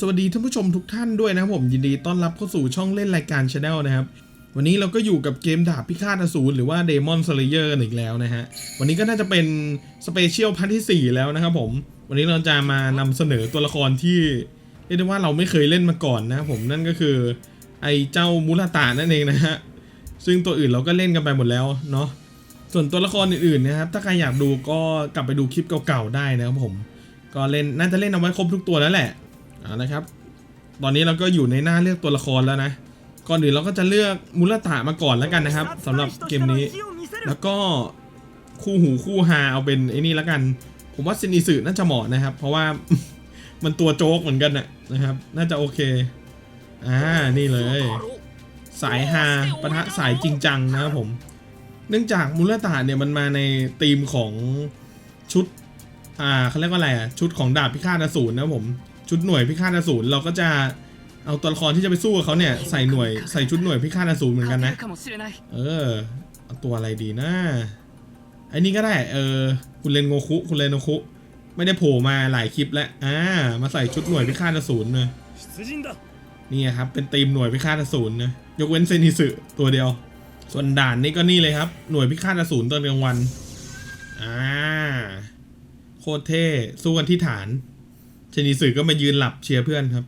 สวัสดีท่านผู้ชมทุกท่านด้วยนะครับผมยินดีต้อนรับเข้าสู่ช่องเล่นรายการช anel นะครับ วันนี้เราก็อยู่กับเกมดาบพิฆาตอสูรหรือว่า Demon Slayer กันอีกแล้วนะฮะ วันนี้ก็น่าจะเป็นสเปเชียลพาร์ทที่ 4 แล้วนะครับผม วันนี้เราจะมานำเสนอตัวละครที่เรียกได้ว่าเราไม่เคยเล่นมาก่อนนะครับผมนั่นก็คือไอ้เจ้ามูราตานั่นเองนะฮะซึ่งตัวอื่นเราก็เล่นกันไปหมดแล้วเนาะส่วนตัวละครอื่นๆนะครับถ้าใครอยากดูก็กลับไปดูคลิปเก่าๆได้นะครับผม ก็เล่นน่าจะเล่นเอาไว้ครบทุกตัวแล้วแหละ เอานะครับ ตอนนี้เราก็อยู่ในหน้าเลือกตัวละครแล้วนะ ก่อนอื่นเราก็จะเลือกมุลตะมาก่อนแล้วกันนะครับสำหรับเกมนี้ แล้วก็คู่หูคู่ฮาเอาเป็นไอ้นี่แล้วกัน ผมว่าซินิสึน่าจะเหมาะนะครับ เพราะว่ามันตัวโจ๊กเหมือนกันนะนะครับ น่าจะโอเค อ่า นี่เลย สายฮาปะทะสายจริงจังนะครับผม เนื่องจากมูลตาเนี่ยมันมาในธีมของชุด อ่าเขาเรียกว่าอะไรอะ ชุดของดาบพิฆาตอสูรนะผม ชุดหน่วยพิฆาตอสูรเราก็จะเอาตัวละครที่จะไปสู้กับเขาเนี่ยใส่หน่วยใส่ชุดหน่วยพิฆาตอสูรเหมือนกันนะ เออเอาตัวอะไรดีนะไอ้นี่ก็ได้เออคุณเลนโงคุคุณเลนโงคุไม่ได้โผล่มาหลายคลิปแล้วอ่ามาใส่ชุดหน่วยพิฆาตอสูรเนะนี่ครับเป็นตีมหน่วยพิฆาตอสูรนะยกเว้นเซนิสึตัวเดียว ส่วนด่านนี้ก็นี่เลยครับ หน่วยพิฆาตอสูรตอนกลางวันอ่าโคตรเท่สู้กันที่ฐาน เซนิสึก็มายืนหลับเชียร์เพื่อนครับ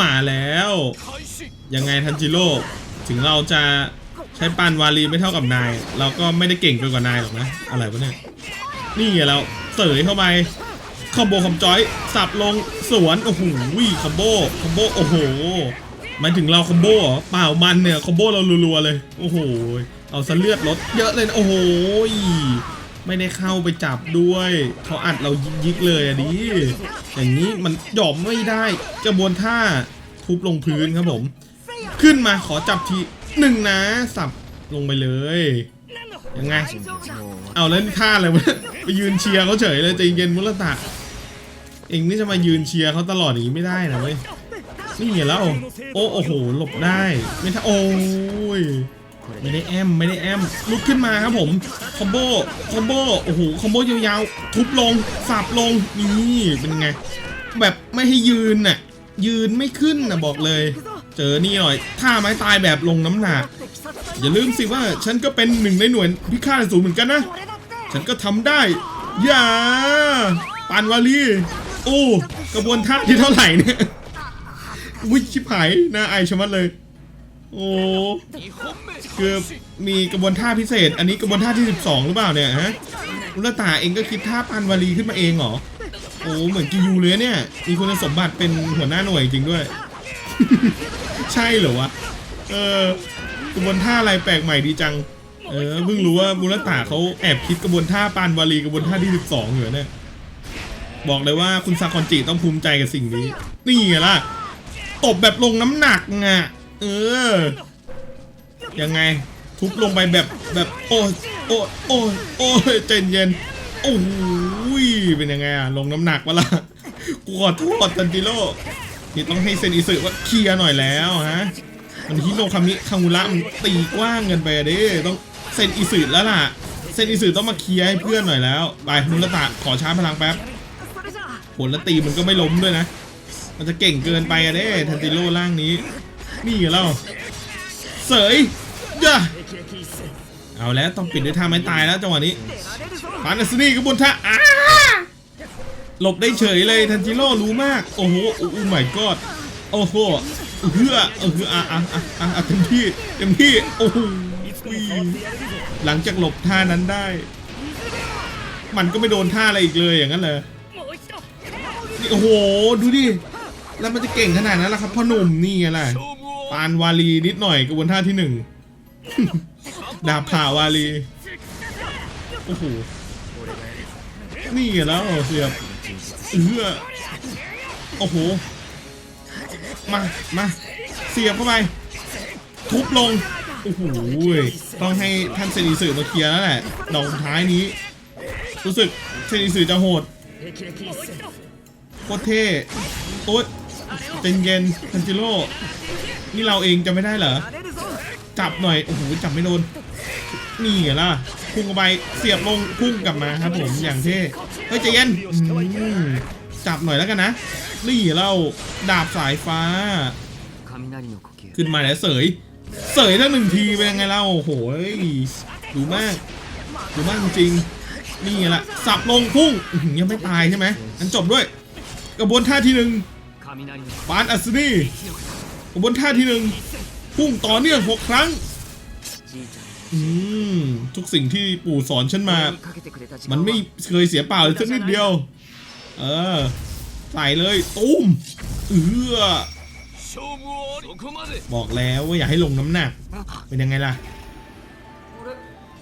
มาแล้ว ยังไงทันจิโร่ถึงเราจะใช้ปานวาลีไม่เท่ากับนาย เราก็ไม่ได้เก่งเกินกว่านายหรอกนะ อะไรวะเนี่ย นี่ไงเราเสยเข้าไปคอมโบคอมจอย สับลงสวนโอ้โหวิคอมโบคอมโบโอ้โหหมายถึงเราคอมโบเหรอเปล่ามันเนี่ยคอมโบเรารัวๆเลย โอ้โหเอาซะเลือดลดเยอะเลยนะโอ้โห ไม่ได้เข้าไปจับด้วยเขาอัดเรายิกๆเลยอะดิอย่างนี้มันหยอมไม่ได้กระบวนท่าทุบลงพื้นครับผม ขึ้นมาขอจับทีหนึ่งนะ สับลงไปเลยยังไง เอาแล้วนี่ท่าอะไรวะไปยืนเชียร์เขาเฉยเลยใจเย็นมุลตะเองนี่จะมายืนเชียร์เขาตลอดอย่างนี้ไม่ได้นะเว้ยนี่ไงแล้ว โอ้โอ้โหหลบได้ไม่ท่าโอ้ย ไม่ได้แอมไม่ได้แอมลุกขึ้นมาครับผมคอมโบคอมโบโอ้โหคอมโบยาวๆทุบลงสับลงนี่เป็นไง แบบไม่ให้ยืนน่ะยืนไม่ขึ้นน่ะบอกเลย เจอนี่หน่อยท่าไม้ตายแบบลงน้ำหนักอย่าลืมสิว่าฉันก็เป็นหนึ่งในหน่วยพิฆาตสูรเหมือนกันนะ ฉันก็ทำได้ อย่าปานวาลีโอ้กระบวนท่าที่เท่าไหร่เนี่ยวิชิบหายน่าอายชะมัดเลย โอ้คือมีกระบวนท่าพิเศษ อันนี้กระบวนท่าที่ 12 หรือเปล่าเนี่ยฮะอุลตาเองก็คิดท่าปานวาลีขึ้นมาเองเหรอ โอ้เหมือนกิยูเลยเนี่ย มีคุณสมบัติเป็นหัวหน้าหน่วยจริงด้วย ใช่เหรอวะ เออกระบวนท่าอะไรแปลกใหม่ดีจัง เออเพิ่งรู้ว่ามูลตาเขาแอบคิดกระบวนท่าปานวาลีกระบวนท่าที่ 12อยู่เนี่ย บอกเลยว่าคุณซาคอนจิต้องภูมิใจกับสิ่งนี้ นี่ไงล่ะ ตบแบบลงน้ำหนักไง เออ ยังไงทุบลงไปแบบแบบโอ้ยโอ้ยโอ้ยโอ้ยใจเย็นโอ้ยเป็นยังไงอะลงน้ำหนักวะล่ะกูขอโทษตันจิโร่นี่ต้องให้เซนอิสึว่าเคลียร์หน่อยแล้วฮะมันฮิโนคามิคังุระมันตีกว้างเกินไปเด้ต้องเซนอิสึแล้วล่ะเซนอิสึต้องมาเคลียร์ให้เพื่อนหน่อยแล้วไปมุลตะขอชาร์จพลังแป๊บผลและตีมันก็ไม่ล้มด้วยนะ มันจะเก่งเกินไปอะเด้ทันติโร่ร่างนี้ นี่เหราเสยเด้อเอาแล้วต้องปิดด้วยท่าไม้ตายแล้วจังหวะนี้ฟานอัสนี่กบนท่าหลบได้เฉยเลยทันจิโร่รู้มาก โอ้โหโอ้โหไม่กอดโอ้โหเฮือเอออะอะอะอะเต็มที่เต็มที่โอ้โหหลังจากหลบท่านั้นได้ มันก็ไม่โดนท่าอะไรอีกเลยอย่างนั้นเลยโอ้โห ดูดิ แล้วมันจะเก่งขนาดนั้นล่ะครับพ่อหนุ่มนี่ไงล่ะ ปานวาลีนิดหน่อยกระบวนท่าที่หนึ่งดาบผ่าวาลี โอ้โห นี่ไงแล้วเสียบเอื้อโอ้โห มา มา เสียบเข้าไป ทุบลง โอ้โห ต้องให้ท่านเซนิสึมาเคลียร์แล้วแหละดอกสุดท้ายนี้ รู้สึกเซนิสึจะโหดโคตรเท่โอ๊ยเจนเย็นทันจิโร่ นี่เราเองจะไม่ได้เหรอ จับหน่อย โอ้โห จับไม่โดน นี่เหรอพุ่งไป เสียบลง พุ่งกลับมาครับผม อย่างเท่ เฮ้ยใจเย็นจับหน่อยแล้วกันนะ นี่เราดาบสายฟ้า ขึ้นมาแล้วเสย เสยทั้งหนึ่งทีเป็นยังไงเราโอ้โห ดูมาก ดูมากจริง นี่แหละ สับลงพุ่ง ยังไม่ตายใช่ไหมอันจบด้วย กระบวนท่าที่หนึ่งปานอัศนี บนท่าที่หนึ่งพุ่งต่อเนื่องหกครั้ง อืม ทุกสิ่งที่ปู่สอนฉันมา มันไม่เคยเสียเปล่าเลยสักนิดเดียว เออ ใส่เลย ตุ้ม เออบอกแล้วว่าอย่าให้ลงน้ำหนัก เป็นยังไงล่ะ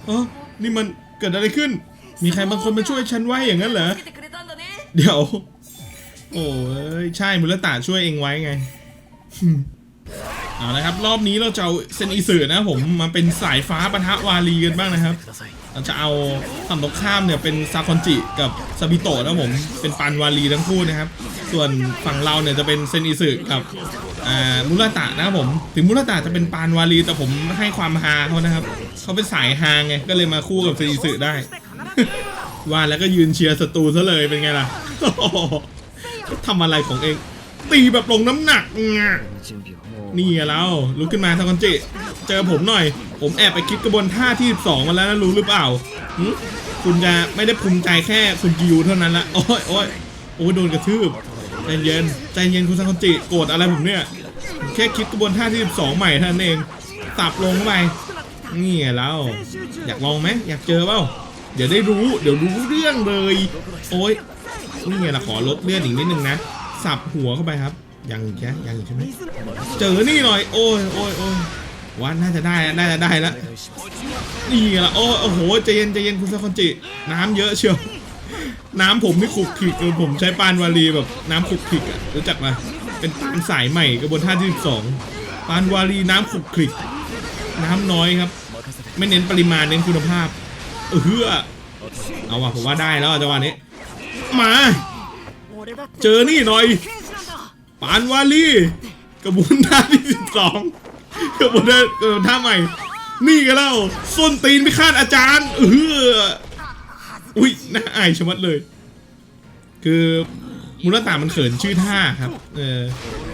เออนี่มันเกิดอะไรขึ้น มีใครบางคนมาช่วยฉันไว้อย่างนั้นเหรอ เดี๋ยว โอ้ยใช่มุลตาช่วยเองไว้ไง เอาละครับ รอบนี้เราจะเอาเซนอิสือนะผมมาเป็นสายฟ้าปะทะวารีกันบ้างนะครับ เราจะเอาฝั่งตรงข้ามเนี่ยเป็นซาคอนจิกับซาบิโตะนะผมเป็นปันวารีทั้งคู่นะครับ ส่วนฝั่งเราเนี่ยจะเป็นเซนอิสือกับมุลตะนะครับผมถึงมุลตะจะเป็นปานวารีแต่ผมให้ความฮาเขานะครับเขาเป็นสายฮาไงก็เลยมาคู่กับเซนอิสือได้ ว่าแล้วก็ยืนเชียร์ศัตรูซะเลยเป็นไงล่ะทำอะไรของเอง ตีแบบลงน้ำหนักนี่แล้วลุกขึ้นมาทาคอนจิ เจอผมหน่อย ผมแอบไปคิดกระบวนท่าที่ 12 มาแล้วนะรู้หรือเปล่า คุณจะไม่ได้ภูมิใจแค่คุณกิวเท่านั้นละโอ้ยโอ้ยโอ้ยโดนกระทืบใจเย็นใจเย็นคุณซาคอนจิโกรธอะไรผมเนี่ย แค่คิดกระบวนท่าที่ 12 ใหม่เท่านั้นเองตับลงไปนี่แล้วอยากลองไหมอยากเจอเปล่าเดี๋ยวได้รู้ เดี๋ยวรู้เรื่องเลย โอ้ยนี่ไงล่ะขอลดเลือดอีกนิดนึงนะ สับหัวเข้าไปครับยังอีกแค่ยังอีกใช่ไหมเจอนี่หน่อยโอ้ยโอ้ยโอ้ยว่าน่าจะได้น่าจะได้แล้วนี่ละโอ้โอ้โหใจเย็นใจเย็นคุณซาคอนจิ น้ำเยอะเชียวน้ำผมไม่ขุกขิกเออผมใช้ปานวารีแบบน้ำขุกขิกอะรู้จักไหมเป็นปานสายใหม่กระบวนท่าที่สิบสองปานวารีน้ำขุกขิก น้ำน้อยครับ ไม่เน้นปริมาณเน้นคุณภาพเออเอาว่ะผมว่าได้แล้วจังหวะนี้มา เจอนี่หน่อย ปานวาลีกระบุนท่าที่สิบสองกระบุนท่าท่าใหม่ นี่กันแล้วส้นตีนไม่คาดอาจารย์เอออุ้ยน่าอายชะมัดเลย คือมูลตามันเขินชื่อท่าครับ เออ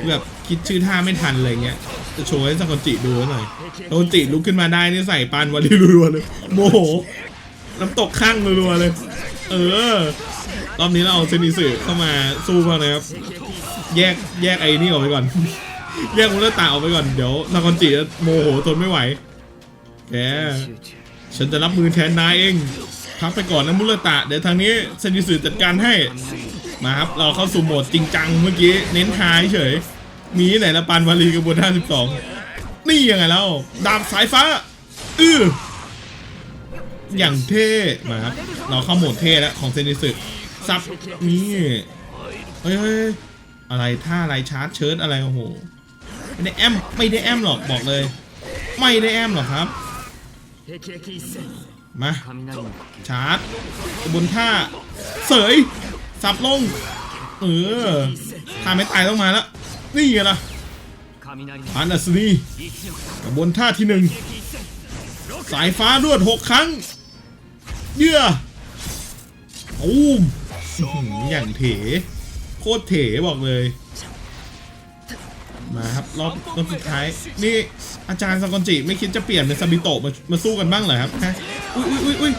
แบบคิดชื่อท่าไม่ทันอะไรเงี้ยจะโชว์ให้สังกจิดูหน่อยสังกจิลุกขึ้นมาได้นี่ใส่ปานวันรัวๆเลย โมโห น้ำตกข้างรัวๆเลย เออ รอบนี้เราเอาเซนิสึเข้ามาสู้บ้างนะครับ แยกแยกไอ้นี่ออกไปก่อน แยกมูลตาออกไปก่อน เดี๋ยวนาคอนจิจะโมโหทนไม่ไหว แก ฉันจะรับมือแทนนายเองพักไปก่อนนะมุลตะ เดี๋ยวทางนี้เซนิสึจัดการให้ มาครับ เราเข้าสู่โหมดจริงจังเมื่อกี้ เน้นทายเฉย มีไหนละปานวาลีกระบนท่า12นี่ยังไงแล้ว ดาบสายฟ้า อื้ออย่างเท่ มาครับ เราเข้าโหมดเท่แล้วของเซนิสึ ซับนี่เฮ้ยอะไรท่าอะไรชาร์จเชิร์อะไรโอ้โหไม่ได้แอมไม่ได้แอมหรอกบอกเลย ไม่ได้แอมหรอกครับมาชาร์จบนท่าเสยซับลงเออถ้าไม่ตายต้องมาแล้วนี่ไงล่ะฮานอัสนีกบนท่าที่หนึ่งสายฟ้ารวดหกครั้ง เยื่อโอ้ อย่างเถโคตรเถบอกเลย มาครับรอบรอบสุดท้าย นี่อาจารย์ซากอนจิไม่คิดจะเปลี่ยนเป็นซาบิโตะมามาสู้กันบ้างเหรอครับฮะอุ้ยอุ้ยอุ้ยอุ้ย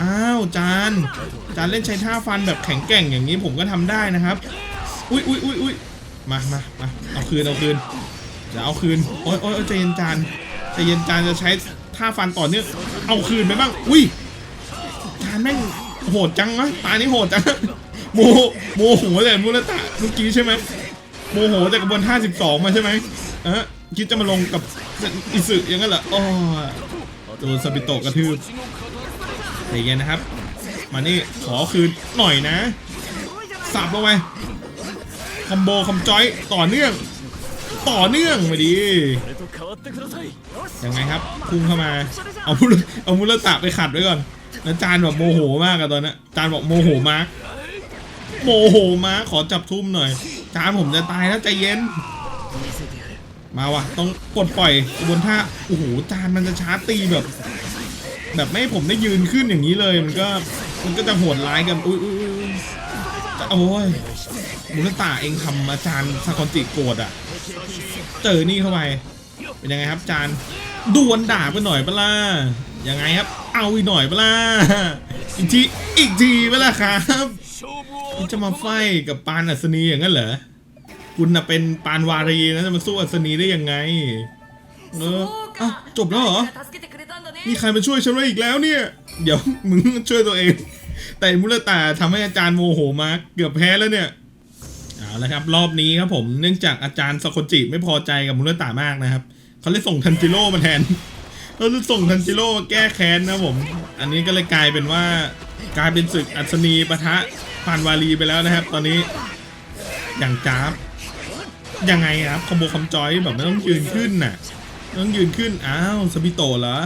อ้าวจานจานเล่นใช้ท่าฟันแบบแข็งแกร่งอย่างนี้ผมก็ทำได้นะครับ อุ้ยอุ้ยอุ้ยอุ้ยมามามาเอาคืนเอาคืนเดี๋ยวเอาคืนโอ้ยโอ้ยโอ้ยใจเย็นจานใจเย็นจานจะใช้ท่าฟันต่อเนื่องเอาคืนไปบ้าง อุ้ยจานแม่ง โหดจังวะตานี้โหดจังโมโมโหเลยมูลตะเมื่อกี้ใช่ไหมโมโหจากกระบวนท่าสิบสองมาใช่ไหมเออคิดจะมาลงกับอิสุอย่างนั้นเหรออ๋อโดนสปิโตกระทืบใจเย็นนะครับ มานี่ขอคืนหน่อยนะสับลงไปคอมโบคอมจอยต่อเนื่อง ต่อเนื่องมาดียังไงครับพุ่งเข้ามา เอามุลเอามุลตะไปขัดไว้ก่อน แล้วจานแบบโมโหมากอะตอนนี้จานบอกโมโหมากโมโหมากขอจับทุ่มหน่อย จานผมจะตายแล้วใจเย็น มาว่ะ ต้องกดปล่อยบนท่าโอ้โหจานมันจะช้าตีแบบ แบบไม่ผมได้ยืนขึ้นอย่างนี้เลยมันก็มันก็จะโหดร้ายกันอุ้ยอุ๊โอ้ยมุนตาเองทำอาจารย์สากอนจิโกรธอะ เจอนี่เข้าไป เป็นยังไงครับจานดวลด่าไปหน่อยเปล่า ยังไงครับ เอาอีกหน่อยเปล่าอีกทีอีกทีเปล่าครับจะมาไฟกับปานอัศนีอย่างนั้นเหรอคุณน่ะเป็นปานวารีนะจะมาสู้อัศนีได้ยังไงเอออะจบแล้วเหรอมีใครมาช่วยฉันไว้อีกแล้วเนี่ย เดี๋ยวมึงช่วยตัวเอง แต่มุลตาทำให้อาจารย์โมโหมาเกือบแพ้แล้วเนี่ยเอาละครับ รอบนี้ครับผมเนื่องจากอาจารย์สกุจิไม่พอใจกับมุลตามากนะครับเขาเลยส่งทันจิโร่มาแทน เขาเลยส่งทันจิโร่มาแก้แค้นนะผม อันนี้ก็เลยกลายเป็นว่ากลายเป็นศึกอัศนีปะทะปานวารีไปแล้วนะครับ ตอนนี้อย่างจ้าบยังไงครับคอมโบคำจอยแบบไม่ต้องยืนขึ้นน่ะต้องยืนขึ้นอ้าวสปิโตเหรอ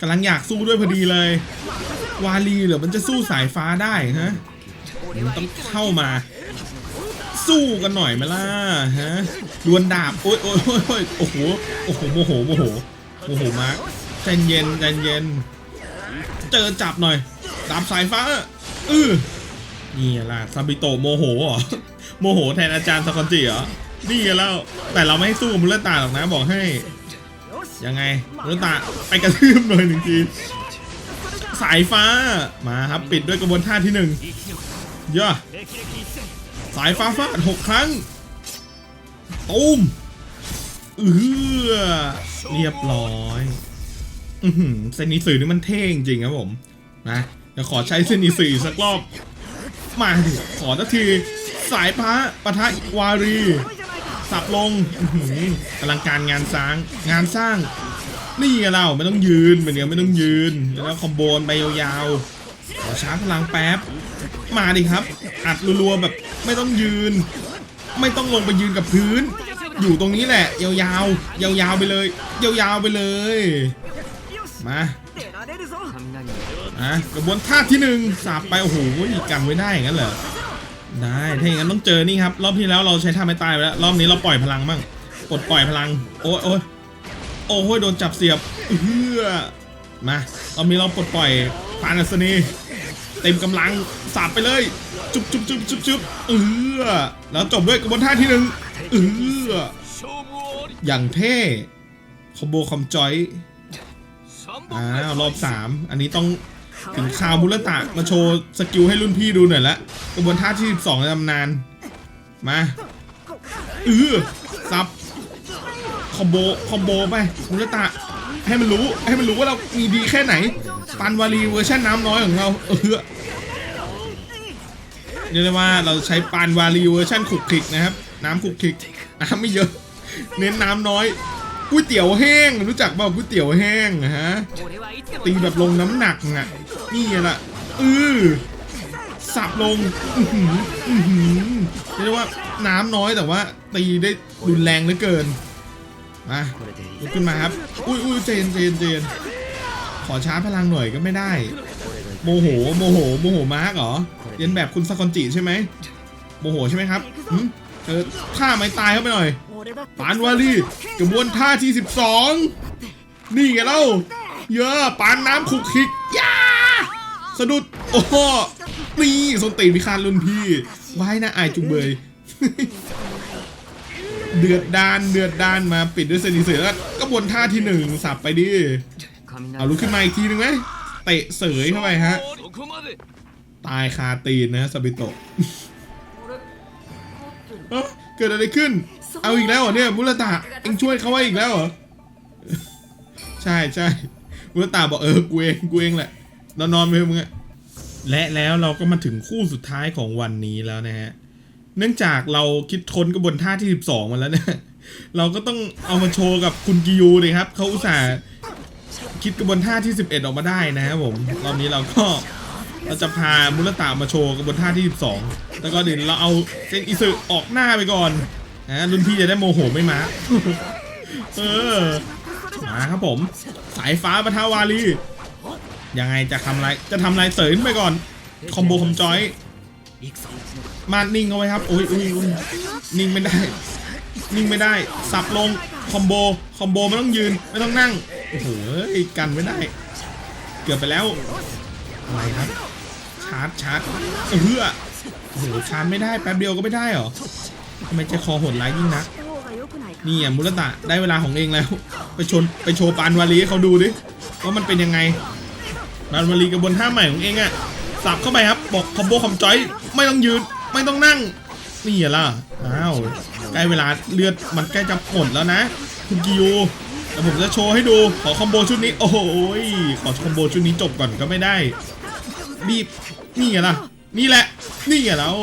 กำลังอยากสู้ด้วยพอดีเลย วาลีเหรอมันจะสู้สายฟ้าได้ฮะมันต้องเข้ามา สู้กันหน่อยไหมล่ะฮะดวลดาบโอ๊ยโอ๊ยโอ๊ยโอ๊ยโอ้โหโอ้โหโมโหโมโหโมโหมาก ใจเย็นใจเย็น เจอจับหน่อยดาบสายฟ้าอือนี่ล่ะซาบิโตโมโหเหรอโมโหแทนอาจารย์สกอนจิเหรอนี่แล้วแต่เราไม่ให้สู้กับมุลตาหรอกนะบอกให้ ยังไงมุลตาไปกระทืบเลยหนึ่งทีสายฟ้ามาครับปิดด้วยกระบวนท่าที่หนึ่งเยอะสายฟ้าฟาดหกครั้งตุ้มเออเรียบร้อย อืเซนิสือนี่มันเท่จริงครับผมนะเดี๋ยวขอใช้เซนิสืออีกสักรอบ มาดิขอสักทีสายพ้าปะทะวารี สับลงอื้อหือกำลังการงานสร้างงานสร้าง นี่ไงเราไม่ต้องยืนเป็นเดียไม่ต้องยืน แล้วคอมโบนไปยาวๆขอชาร์จพลังแป๊บ มาดิครับ อัดรัวๆแบบไม่ต้องยืน ไม่ต้องลงไปยืนกับพื้น อยู่ตรงนี้แหละ ยาวๆยาวๆไปเลย ยาวๆไปเลย มาอะกระบวนท่าที่หนึ่งสาบไปโอ้โหกันไว้ได้อย่างนั้นเหรอได้ถ้าอย่างนั้นต้องเจอนี่ครับรอบที่แล้วเราใช้ท่าไม่ตายไปแล้วรอบนี้เราปล่อยพลังบ้างกดปล่อยพลัง โอ้ยโอ้ยโอ้ยโดนจับเสียบเฮือมารอบนี้เราปลดปล่อยปานัสนีเต็มกำลังสาบไปเลย จุบจุบจุบจุบจุบเออแล้วจบด้วยกระบวนท่าที่หนึ่งเอออย่างเท่คอมโบคอมจอย อ้า目วรอบสามอันนี้ต้องถึงคาวบุรตะมาโชว์สกิลให้รุ่นพี่ดูหน่อยละกระบวนท่าที่12ในตำนาน มาเออซับคอมโบคอมโบไปบุรตะให้มันรู้ให้มันรู้ว่าเรามีดีแค่ไหน ปันวารีเวอร์ชันน้ำน้อยของเราเออเรียกได้ว่าเราใช้ปันวารีเวอร์ชันขลุกคลิกนะครับ น้ำขลุกคลิกน้ำไม่เยอะ เน้นน้ำน้อย ก๋วยเตี๋ยวแห้งรู้จักบ้างก๋วยเตี๋ยวแห้งฮะตีแบบลงน้ำหนักอะนี่แหละอือสับลงเรียกว่าน้ำน้อยแต่ว่าตีได้รุนแรงเหลือเกินมาลุกขึ้นมาครับ อุ้ยอุ้ยเจนเจนเจนขอช้าพลังหน่อยก็ไม่ได้ โมโห โมโห โมโหมาร์กเหรอเย็นแบบคุณสกอนจิใช่ไหมโมโหใช่ไหมครับเออฆ่าไม่ตายเข้าไปหน่อย ปานวารีกระบวนท่าที่ 12 นี่ไงเล่า เยอะปานน้ำคุกคิกยาสะดุด โอ้นี่สนตีนพิคารรุ่นพี่ไว้นะอายจุงเบย เดือดดานเดือดดานมาปิดด้วยเซนิเสือแล้วก็บนท่าที่หนึ่งสับไปดิ เอาลุกขึ้นมาอีกทีหนึ่งไหมเตะเสยเข้าไปฮะ ตายคาตีนนะสบิโตะเกิดอะไรขึ้น เอาอีกแล้วเหรอเนี่ยมุลตะเอ็งช่วยเขาไว้อีกแล้วเหรอ ใช่ใช่มุลตะบอกเออกูเองกูเองแหละนอนนอนไปเถอะมึงอะและแล้วเราก็มาถึงคู่สุดท้ายของวันนี้แล้วนะฮะ เนื่องจากเราคิดค้นกระบวนท่าที่ 12 มาแล้วเนี่ยเราก็ต้องเอามาโชว์กับคุณกิยูเลยครับเขาอุตส่าห์คิดกระบวนท่าที่ 11 ออกมาได้นะครับผมรอบนี้เราก็เราจะพามุลตามาโชว์กระบวนท่าที่ 12 แล้วก็เดี๋ยวเราเอาเซนอิสึออกหน้าไปก่อน อ่ารุ่นพี่จะได้โมโหไม่มาเออมาครับผม สายฟ้าปะทาวารียังไงจะทำไรจะทำไรเสริมไปก่อน คอมโบคอมจอย มานิ่งเอาไว้ครับโอ้ยอุ้ยนิ่งไม่ได้ นิ่งไม่ได้ สับลง คอมโบ คอมโบไม่ต้องยืน ไม่ต้องนั่ง โอ้โหกันไม่ได้ เกือบไปแล้วอะไรครับ ชาร์จชาร์จเฮือโอ้โหชาร์จไม่ได้ แป๊บเดียวก็ไม่ได้หรอ ทำไมใจคอหดร้ายยิ่งนักนี่อะมุลตะได้เวลาของเองแล้ว ไปชนไปโชว์ปานวารีเขาดูดิว่ามันเป็นยังไงปานวารีกับบนท่าใหม่ของเองอะสับเข้าไปครับบอกคอมโบคอมจอยไม่ต้องยืนไม่ต้องนั่งนี่อะล่ะอ้าวใกล้เวลาเลือดมันใกล้จะหมดแล้วนะคุณกิยแต่ผมจะโชว์ให้ดูขอคอมโบชุดนี้ โอ้โหขอคอมโบชุดนี้จบก่อนก็ไม่ได้รีบนี่อะล่ะ นี่แหละ นี่อย่แล้ว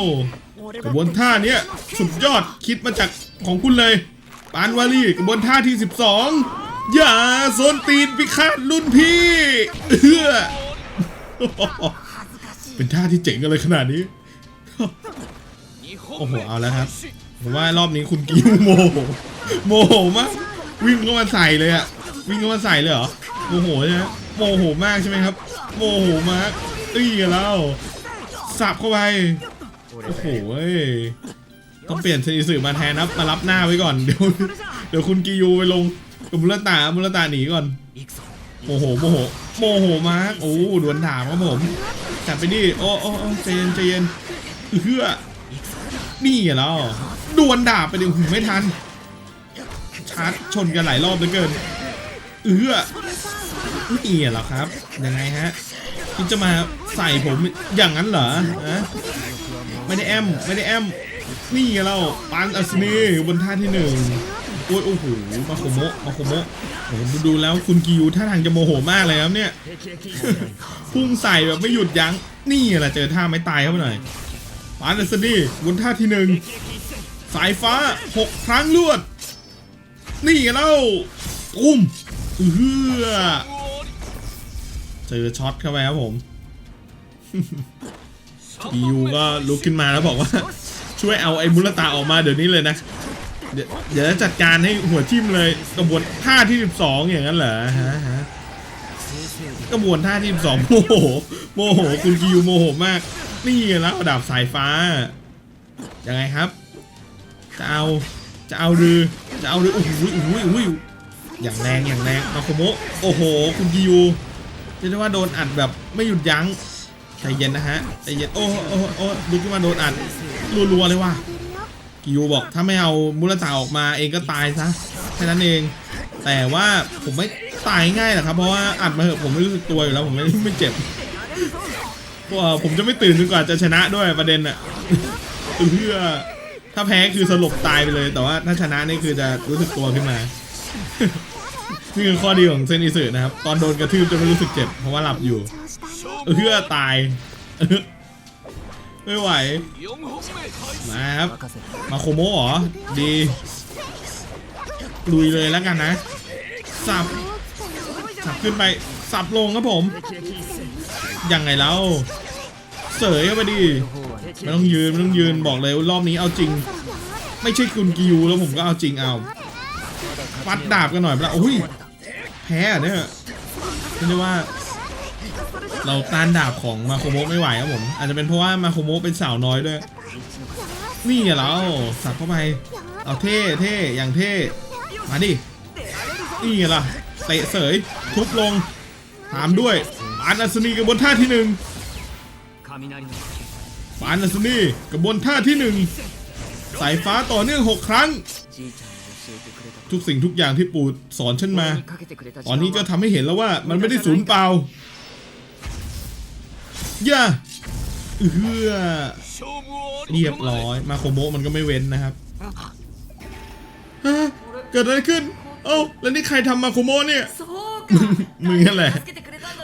กระบวนท่าเนี้ยสุดยอดคิดมาจากของคุณเลย ปานวารีกระบวนท่าที่ 12 อย่าโซนตีนพิฆาตรุ่นพี่เออเป็นท่าที่เจ๋งอะไรขนาดนี้ โอ้โห เอาแล้วครับ ผมว่ารอบนี้คุณกิวโมโหโมโหมาก วิ่งเข้ามาใส่เลยอะวิ่งเข้ามาใส่เลยเหรอ โมโหใช่ไหมโมโหมากใช่ไหมครับ โมโหมากตีกันแล้วสับเข้าไป โอ้โหต้องเปลี่ยนซีสื่อมาแทนนะมารับหน้าไว้ก่อน เดี๋ยวเดี๋ยวคุณกิยูไปลงกับมุลตามุลตาหนีก่อนโมโหโมโหโมโหมากโอ้ดวนถามครับผมจัดไปดิโอ้โอ้เจนเจนเฮือนี่เหรอดวนดาบไปเดิหูไม่ทันชาร์จชนกันหลายรอบเหลือเกินเอื้อนี่เหรอครับยังไงฮะคิดจะมาใส่ผมอย่างนั้นเหรออะ ไม่ได้แอมไม่ได้แอมนี่ไงเราปานอัศนีบนท่าที่หนึ่งโอ้ยโอ้โหมาโคโมะมาโคโมะโอ้ดูดูแล้วคุณกิวท่าทางจะโมโหมากเลยครับเนี่ยพุ่งใส่แบบไม่หยุดยั้งนี่แหละเจอท่าไม่ตายเข้าไปหน่อยปานอัศนีบนท่าที่หนึ่งสายฟ้าหกครั้งลวด นี่ไงเล่าอุ้มเอือเจอช็อตเข้าไปครับผม อียูก็ลุกขึ้นมาแล้วบอกว่า ช่วยเอาไอ้มุลตาออกมาเดี๋ยวนี้เลยนะเดี๋ยวเดี๋ยวจัดการให้หัวทิ่มเลยกระบวนท่าที่ 12 อย่างนั้นเหรอฮะฮะกระบวนท่าที่ 12 โมโหโมโหคุณกิวโมโหมาก นี่ไงแล้วดาบสายฟ้า ยังไงครับ จะเอาจะเอาหรือจะเอาหรือโอ้โหโอ้โหโอ้โหอย่างแรงอย่างแรงมาโคโมโอ้โห คุณกิวเรียกได้ว่าโดนอัดแบบไม่หยุดยั้ง ใจเย็นนะฮะใจเย็นโอ้โอ้โอ้ลุกขึ้นมาโดนอัดรัวๆเลยว่ะกิยูบอกถ้าไม่เอามุลตาออกมาเองก็ตายซะแค่นั้นเอง แต่ว่าผมไม่ตายง่ายหรอกครับ เพราะว่าอัดมาเหอะผมไม่รู้สึกตัวอยู่แล้วผมไม่ไม่เจ็บว่าผมจะไม่ตื่นจนกว่าจะชนะด้วยประเด็นอะเพื่อถ้าแพ้คือสลบตายไปเลย แต่ว่าถ้าชนะนี่คือจะรู้สึกตัวขึ้นมานี่คือข้อดีของเซนอิสึนะครับ ตอนโดนกระทืบจะไม่รู้สึกเจ็บเพราะว่าหลับอยู่ เพื่อตาย ไม่ไหว มาครับ มาโคโมเหรอ ดีลุยเลยแล้วกันนะ สับ สับขึ้นไป สับลงครับผม ยังไงแล้วเสยเข้าไปดิไม่ต้องยืนไม่ต้องยืนบอกเลยรอบนี้เอาจริง ไม่ใช่คุณกิวแล้วผมก็เอาจริงเอาฟัดดาบกันหน่อยละอุ้ยแพ้เนี่ยไม่ใช่ว่า เราต้านดาบของมาโคโมะไม่ไหวครับผม อาจจะเป็นเพราะว่ามาโคโมะเป็นสาวน้อยด้วย นี่เหราสับเข้าไป เอาเท่เท่อย่างเท่ มาดิ นี่เหรอเตะเสย ทุบลง ถามด้วยปานอัศนีกับบนท่าที่หนึ่งปานอัศนีกับบนท่าที่หนึ่งสายฟ้าต่อเนื่องหกครั้ง ทุกสิ่งทุกอย่างที่ปู่สอนฉันมา ตอนนี้ก็ทำให้เห็นแล้วว่ามันไม่ได้สูญเปล่า ย่าเฮือเรียบร้อย มาโคโมะมันก็ไม่เว้นนะครับฮะเกิดอะไรขึ้น เอ้า แล้วนี่ใครทำมาโคโมะเนี่ย มึงนั่นแหละ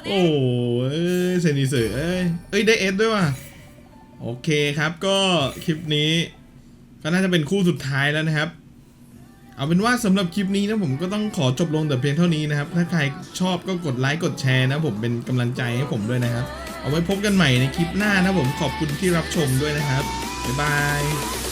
โอ้เอ้เซนิสเอ้ย เอ้ย ได้เอสด้วยว่ะ โอเคครับก็คลิปนี้ ก็น่าจะเป็นคู่สุดท้ายแล้วนะครับเอาเป็นว่าสำหรับคลิปนี้นะผมก็ต้องขอจบลงแต่เพียงเท่านี้นะครับ ถ้าใครชอบก็กดไลค์กดแชร์นะผมเป็นกำลังใจให้ผมด้วยนะครับ เอาไว้พบกันใหม่ในคลิปหน้านะผมขอบคุณที่รับชมด้วยนะครับ บ๊ายบาย